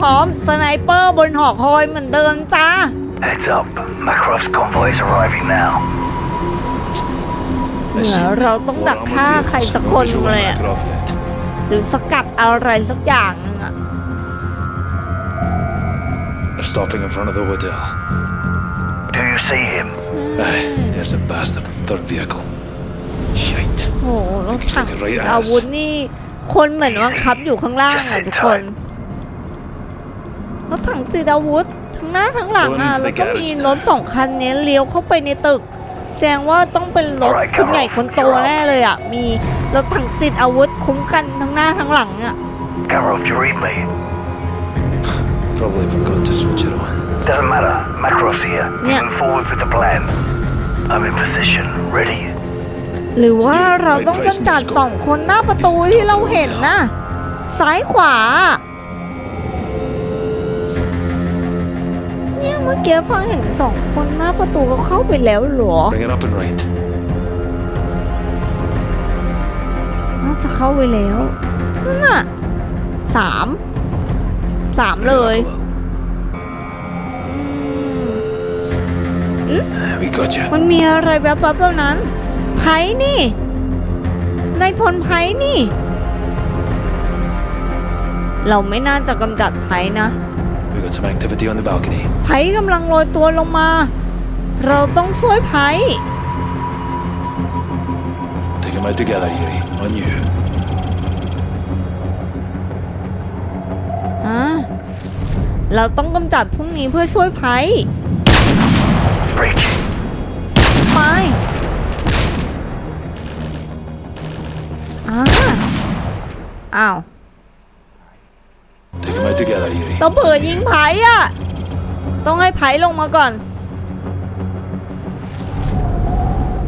พร้อมสไนเปอร์บนหอคอยเหมือนเดิมจ้า Heads up. Makarov's convoy is arriving now. เหมือนเราต้องดักฆ่าใครสักคนหนึ่งเลยอะ Makarov yet. หรือสกัดอะไรสักอย่างหนึงอะ They're stopping in front of the hotel. Do you see him? Aye, there's a bastard. Third vehicle. Shite. โอ้โหรถถังอาวุธนี่ คนเหมือนบังคับอยู่ข้างล่างอะทุกคน รถถังติดอาวุธ ทั้งหน้าทั้งหลังอะแล้วก็มีรถสองคันเนี้ยเลี้ยวเข้าไปในตึก แจ้งว่าต้องเป็นรถคุณใหญ่คนโตแน่เลยอะมีรถถังติดอาวุธคุ้มกันทั้งหน้าทั้งหลังอะ Kamarov, do you read me? Probably forgot to switch it on. Doesn't matter. Makarov's here. Yeah. Moving forward with the plan. I'm in position. Ready? หรือว่าเราต้องกำจัดสองคนหน้าประตูที่เราเห็นนะซ้ายขวา มื่อกี้ฟังเห็นสองคนหน้าประตูก็เข้าไปแล้วเหรอ Bring it up and right. น่าจะเข้าไปแล้ว นั่นน่ะสาม สามเลย We got you. มันมีอะไรแบบๆแบบนั้นไผ่นี่นายพลไผ่นี่ เราไม่น่าจะกำจัดไผ่นะ We got some activity on the balcony. ไผ่กำลังโรยตัวลงมา เราต้องช่วยไผ่ Take them out together, Yuri. On you. ฮะเราต้องกำจัดพวกนี้เพื่อช่วยไผ่ Breach. ไปอ่าอ้าว Take them out together, Yuri. เราเผื่อยิงไผ่อะต้องให้ไผ่ลงมาก่อน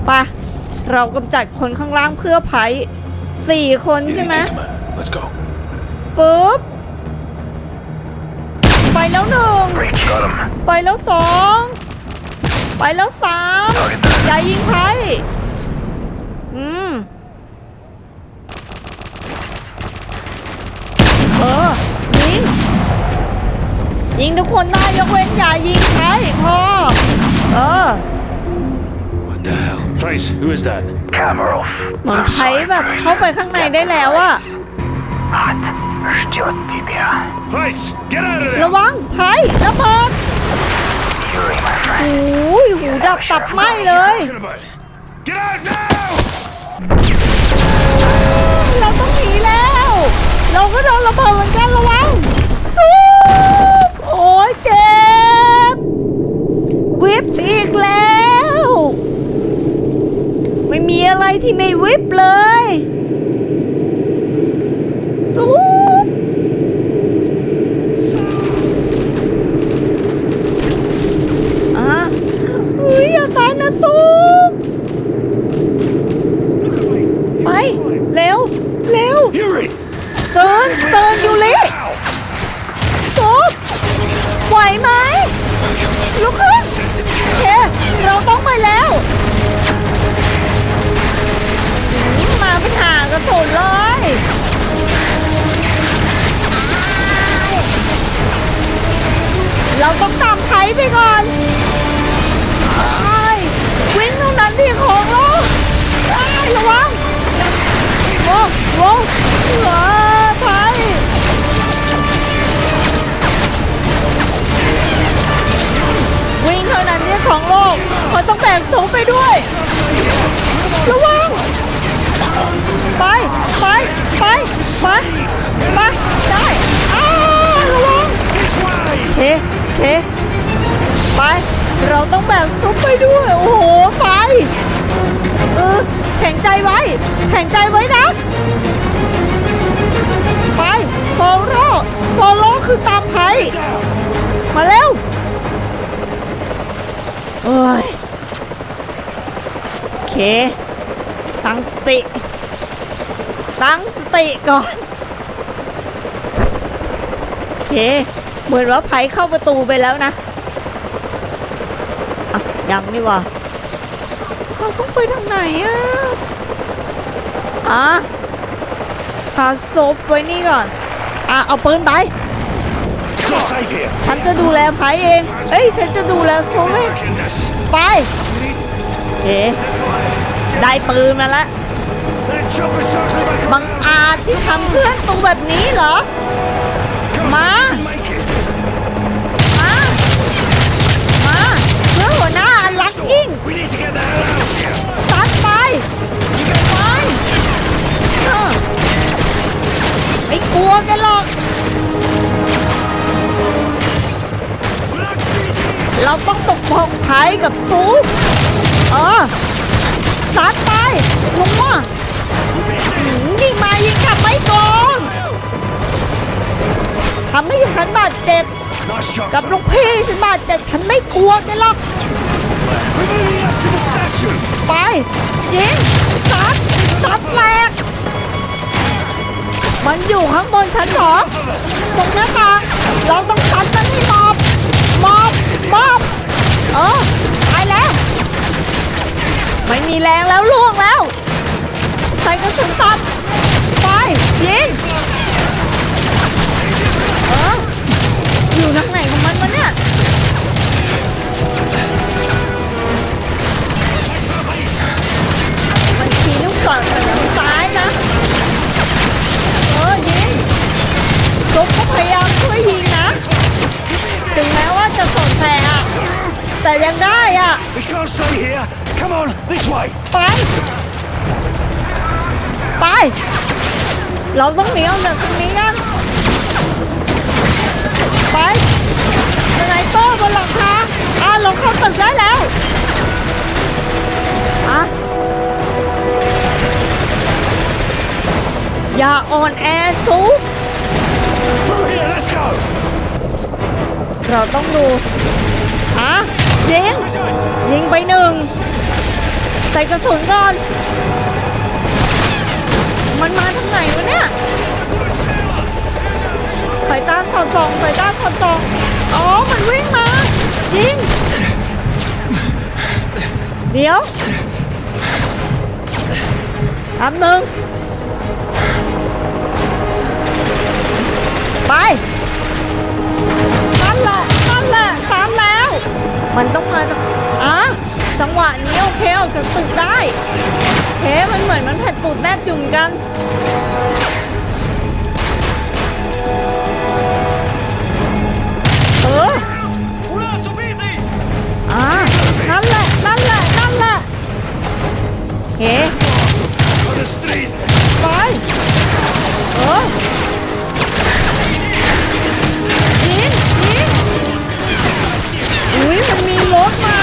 ไปะเรากำจัดคนข้างล่างเพื่อไผ่สี่คน Yuri, ใช่ไหม take them out. Let's go. ปุ๊บ ไปแล้วหนึ่ง Breach. Got him. ไปแล้วสอง ไปแล้วสาม Target there. อย่ายิงไผ่อืม เออ ยิง ยิงทุกคนได้ยกเว้นอย่ายิงไผ่พอ เออ What the hell? Price, who is that? Kamarov. เหมือนไผ่แบบเข้าไปข้างในได้แล้วอะ Ад ждет тебя. Price, get out of ระวังไผ่ระเบิด Yuri, my โอ friend. ้ยหูดับตับไหมเลย about? Get out now! เราต้องหนีแล้ว เราก็โดนระเบิดเหมือนกันระวัง อีกแล้ว ไม่มีอะไรที่ไม่วิบเลย มันต้องแบกสูงไปด้วย ระวัง ไป ไป ไป ไปไปได้อ้าระวังเคเคไป เราต้องแบกซุปไปด้วย โอ้โห ไฟ เออ แข็งใจไว้ แข็งใจไว้นะ ไป โฟโร่โฟโร่คือตามไผ่มาเร็ว เอ้ยโอ ตั้งสติ ตั้งสติก่อน โอเค เหมือนว่าไผเข้าประตูไปแล้วนะอะยังนี่วะเราต้องไปทางไหนอะอะหาศพไว้นี่ก่อน อะ เอาปืนไป ฉันจะดูแลไผเองเอ้ย ฉันจะดูแลโซเองไป เอ๋ ได้ปืนมาแล้ว That chopper circle back บังอาจที่ทำเพื่อนตูแบบนี้เหรอ มา Make it. มา มาเพื่อหัวหน้าอันรักยิ่ง We need to get the hell out of here. ซัดไปไปเออไม่กลัวกันหรอก เราต้องปกป้องไผ่กับซู กับลูกพี่ฉันบาดเจ็บฉันไม่กลัวกันหรอกไปยิงซัดซัดแหลกมันอยู่ข้างบนชั้นสองตรงหน้าต่างเราต้องซัดมันให้มอบมอบมอบเออตายแล้ว ไม่มีแรงแล้วล่วงแล้ว ใส่กระสุนสัตว์ไปยิงเอออยู่ทางไหน มันวะเนี่ยมันชี้ลูกศรใส่ทางซ้ายนะเออยิงซุปก็พยายามช่วยยิงนะ ถึงแม้ว่าจะสนแผลอะแต่ยังได้อะ We can't stay here. Come on, this way. ไป ไป เราต้องหนีออกจากตรงนี้กันไป ยังไงโต้บนหลังคาอะลงเข้าตึกได้แล้วอะอย่าอ่อนแอสูง Through here, let's go. เราต้องดูอะยิง ยิงไปหนึ่ง ใส่กระสุนก่อน มันมาทางไหนวะเนี่ย สายตาสอดส่อง สายตาสอดส่อง อ๋อ มันวิ่งมา ยิง เดี๋ยวทำหนึ่งไป นั่นแหละ นั่นแหละสามแล้ว มันต้องมาจากอะจังหวะนี้โอเคออกจากตึกได้เฮ้มันเหมือนมันแผ่นตูดแนบอยู่มกัน เฮ้ On the street. ไปเออยิงยิงอุ้ยมันมีรถมา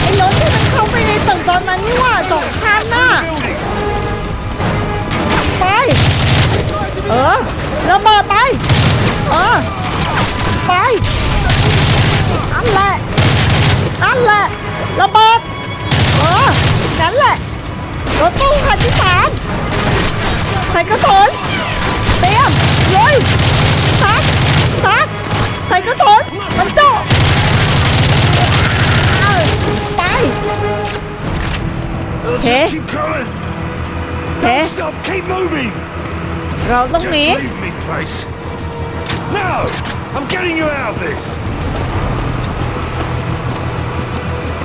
ไอ้รถที่มันเข้าไปในตึกตอนนั้นนี่ว่าสองคันน่ะไปเออระเบิดไปเออไปนั่นแหละนั่นแหละระเบิด กระสุนเตรียมลุยซัดซัดใส่กระสุนมันโจเอาไป Let's Okay. just keep going. เฮ้ Stop, keep moving. เราต้องห Just นี leave me, place. No, I'm getting you out of this.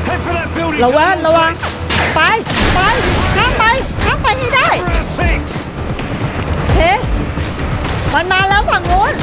Head for that building. ระวัง to the ระวัง northwest. ไปไปข้ามไปข้ามไปให้ได้ For our six. เฮ้มันมาแล้วฝั่งนู้น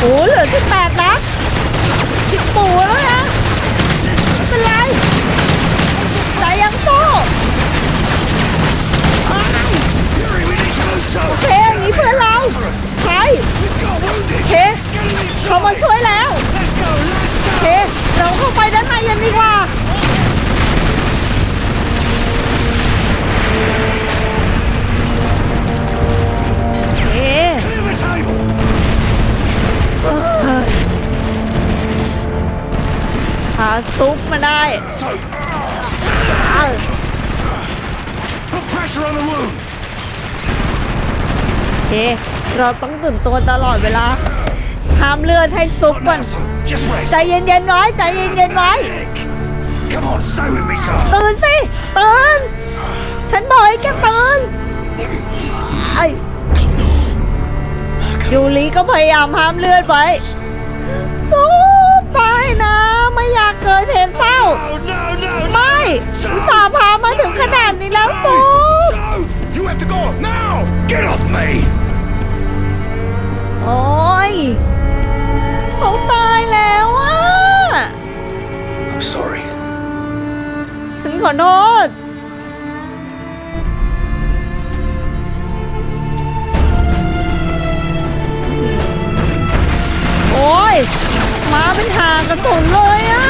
โอ้เหลือสิบแปดนะสิบปูแล้วนะไม่เป็นไรใจยังโตโอเคอย่างนี้เพื่อนเราใช่ We've got wounded. เคเขามาช่วยแล้วโอเคเราเข้าไปด้านในกันดีกว่า ซุปมาได้ So, put pressure on the wound. โอเคเราต้องตื่นตัวตลอดเวลาห้ามเลือดให้ซุป Not ก่อน now, so just rest. ใจเย็นๆไว้ใจเย็นๆไว้ Heck. Come on, stay with me, son. ตื่นสิตื่นฉันบอกให้แกตื่นไอ้ยูริก็พยายามห้ามเลือดไว้สู้ไปนะ ไม่อยากเกิดเหตุเศร้า Oh, no, no, no. ไม่อุตส่าห์พามาถึงขนาดนี้แล้วสู้ So, you have to go now. Get off me. โอ้ยเขาตายแล้วอะ I'm sorry. ฉันขอโทษ มาเป็นหางกระสุนเลยอะ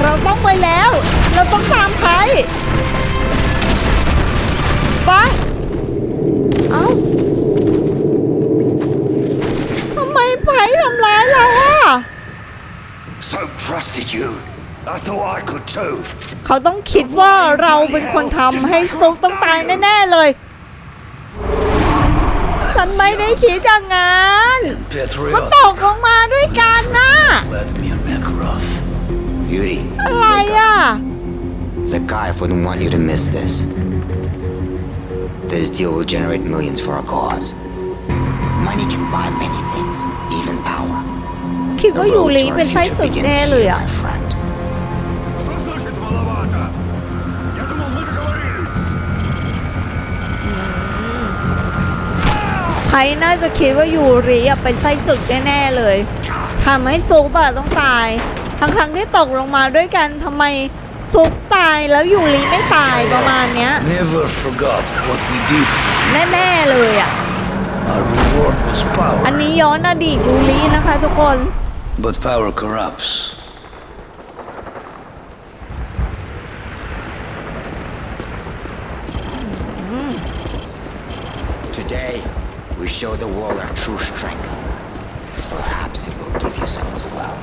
เราต้องไปแล้ว เราต้องตามใครไปเอ้าทำไมไผ่ทำร้ายเราอะ So trusted you. I thought I could too. เขาต้องคิดว่าเราเป็นคนทำให้ซุกต้องตายแน่ ๆ เลยฉัน ไม่ได้คิดอย่างนั้นมันต Patriot กลงมาด้วยกันนะ Vladimir Makarov. Yuri, อะไรอะ Zakayev wouldn't want you to miss this. This deal will generate millions for our cause. Money can buy many things, even power. คิด The ว่ายู road ริ to เป็น our ไส้ future ศึก begins แน่เลย here, อะ ไผ่น่าจะคิดว่ายูริอะเป็นไส้ศึกแน่ๆเลยทำให้ซุปอะต้องตาย ทั้งๆที่ตกลงมาด้วยกันทำไมซุปตายแล้วยูริไม่ตายประมาณเนี้ย Never forgot what we did for you. แน่ๆเลยอะ Our reward was อัน power, นี้ย้อนอดีตยูรินะคะทุกคน but power corrupts. Today, we show the world our true strength. Perhaps it will give you some as well.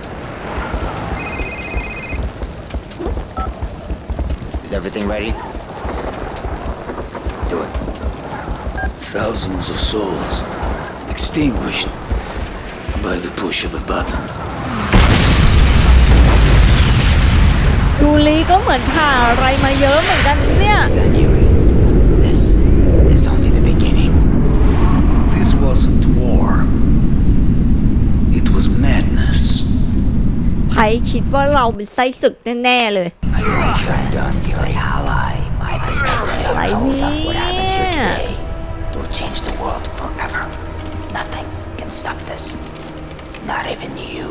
Is everything ready? Do it. Thousands of souls extinguished by the push of a button. ยูริก็เหมือนผ่านอะไรมาเยอะเหมือนกันเนี่ย Stand Yuri. คิดว่าเราเป็นไส้ศึกแน่ๆเลย I know what you have done, Yuri. Ally, my betrayal Like told them what happens here me. today will change the world forever. Nothing can stop this. Not even you.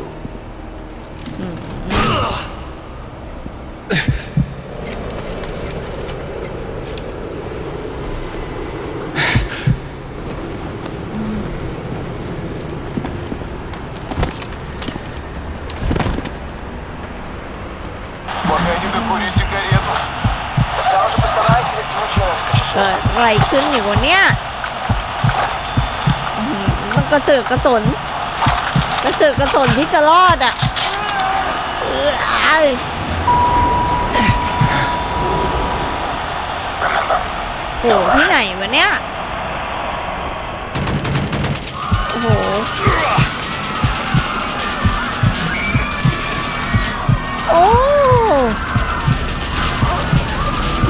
อะไรขึ้นอยู่วะเนี่ยต้อหือมันกระเสือกกระสน กระเสือกกระสนที่จะรอดอะโอ้โหที่ไหนวะเนี่ย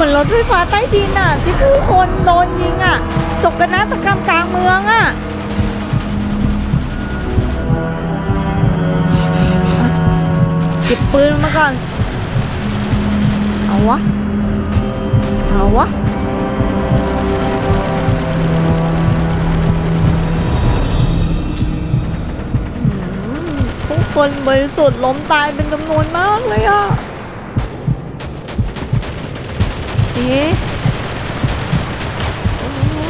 อนรถไฟฟ้าใต้ดินอะ ที่ผู้คนโดนยิงอะศกนาฏกรรมกลางเมืองอะอะเก็บปืนมาก่อน เอาวะ เอาวะผู้คนบริสุทธิ์ล้มตายเป็นจำนวนมากเลยอะ เอ๊ะโ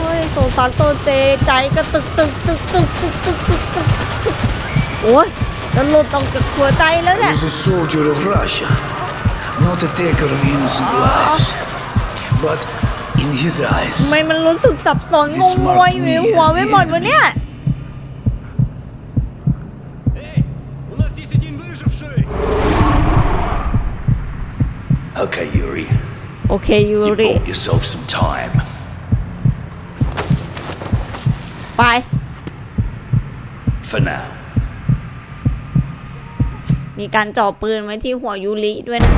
อ้ย ซาโซเซใจก็ตึกตึกตึกตึกตึกตึกตึกตึกตึกโอ้ยจะหลุดออกจากหัวใจแล้ว He เนี่ย was a soldier of Russia, not a taker of innocent lives. But in his ทำ eyes, ไมมันรู้สึกสับสนงงงวยอยู่ในหัวไม่หมดวะเนี่ย У нас здесь один выживший! okay, Yuri, โอเคยูริ bought yourself ไป For now. มีการจ่อปืนไว้ที่หัวยูริด้วยนะ